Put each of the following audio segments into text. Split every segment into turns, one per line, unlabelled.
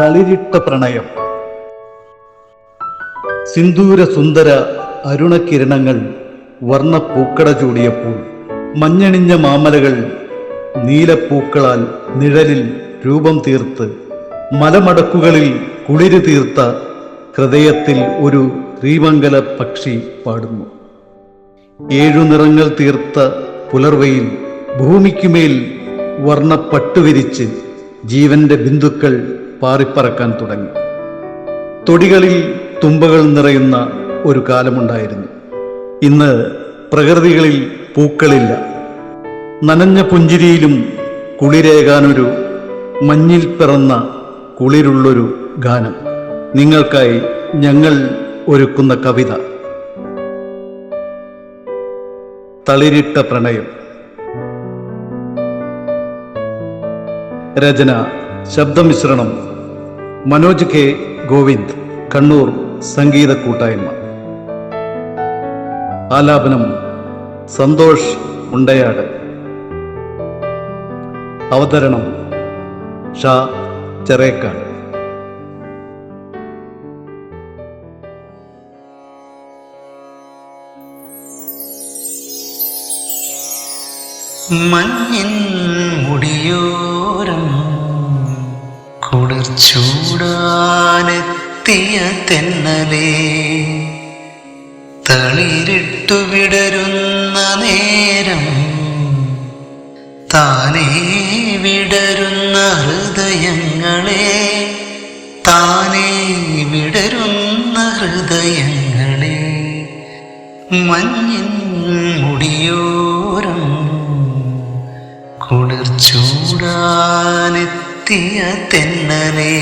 തളിരിട്ട പ്രണയം. സിന്ദൂര സുന്ദര അരുണകിരണങ്ങൾ വർണപ്പൂക്കട ചൂടിയപ്പോൾ മഞ്ഞണിഞ്ഞ മാമലകൾ നീലപ്പൂക്കളാൽ നിഴലിൽ രൂപം തീർത്ത് മലമടക്കുകളിൽ കുളിര് തീർത്ത ഹൃദയത്തിൽ ഒരു ശ്രീമംഗല പക്ഷി പാടുന്നു. ഏഴു നിറങ്ങൾ തീർത്ത പുലർവയിൽ ഭൂമിക്കുമേൽ വർണപ്പട്ടുവിരിച്ച് ജീവന്റെ ബിന്ദുക്കൾ പാറിപ്പറക്കാൻ തുടങ്ങി. തൊടികളിൽ തുമ്പകൾ നിറയുന്ന ഒരു കാലമുണ്ടായിരുന്നു. ഇന്ന് പ്രകൃതികളിൽ പൂക്കളില്ല. നനഞ്ഞ പുഞ്ചിരിയിലും കുളിരേകാനൊരു മഞ്ഞിൽ പിറന്ന കുളിരുള്ളൊരു ഗാനം. നിങ്ങൾക്കായി ഞങ്ങൾ ഒരുക്കുന്ന കവിത. തളിരിട്ട പ്രണയം. രചന ശബ്ദമിശ്രണം മനോജ് കെ. ഗോവിന്ദ് കണ്ണൂർ സംഗീത കൂട്ടായ്മ. ആലാപനം സന്തോഷ് ഉണ്ടയാട്. അവതരണം ഷാ ചെറേക്കാട്.
മഞ്ഞിൻ മുടിയോരം കുളിർച്ചൂടാനെത്തിയ തെന്നലേ. തളിരിട്ടു വിടരുന്ന നേരം താനേ വിടരുന്ന ഹൃദയങ്ങളെ. താനേ വിടരുന്ന ഹൃദയങ്ങളെ. മഞ്ഞിൻ മുടിയോരം ചൂടാനെത്തിയ തെന്നലേ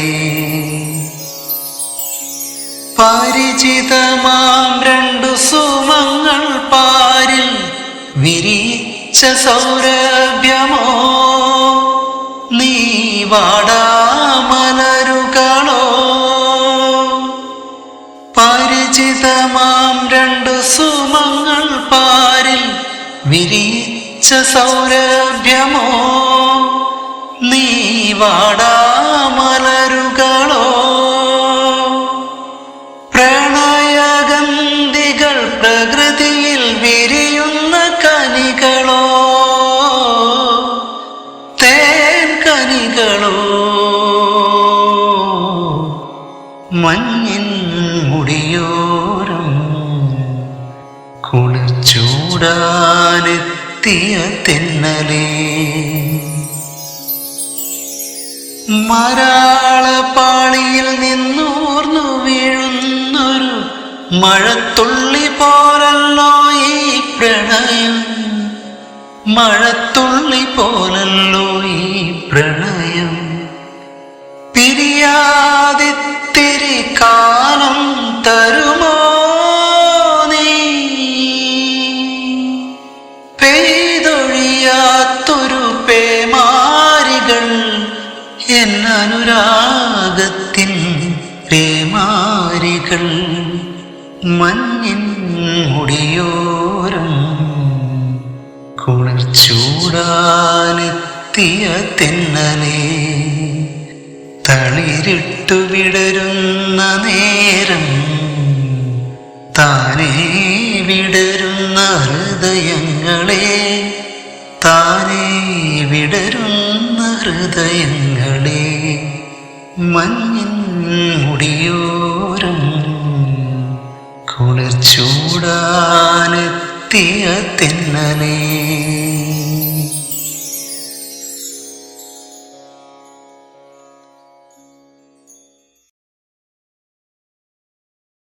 പരിചിതമാം രണ്ടു സുമങ്ങൾ പാരിൽ വിരിച്ച സൗരഭ്യമോ. നീ വാടാമലരുകളോ പരിചിതമാം രണ്ടു സുമങ്ങൾ പാരിൽ വിരിച്ച സൗരഭ്യമോ. നീ വാടാമലരുകളോ പ്രണയഗന്ധികൾ പ്രകൃതിയിൽ വിരിയുന്ന കനികളോ? തേൻ കനികളോ? മഞ്ഞിൻ മുടിയോരം കുളിച്ചൂടാനെത്തിയ തെന്നലേ. മരാളപാളിയിൽ നിന്നൂർന്നു വീഴുന്നൊരു മഴത്തുള്ളി പോലല്ലോ ഈ പ്രണയം. മഴത്തുള്ളി പോലല്ലോ എന്നനുരാഗത്തിൻ പ്രേമാരികൾ മഞ്ഞിൻ മുടിയോരം കുളിർച്ചൂടാനെത്തിയ തിന്നലേ തളിരിട്ടു വിടരുന്ന നേരം താനേ വിടരുന്ന ഹൃദയങ്ങളെ താനേ വിടരുന്ന ഹൃദയങ്ങളെ മഞ്ഞിൻ മുടിയോരം കുളിർ ചൂടാനെത്തിയ തെന്നലേ.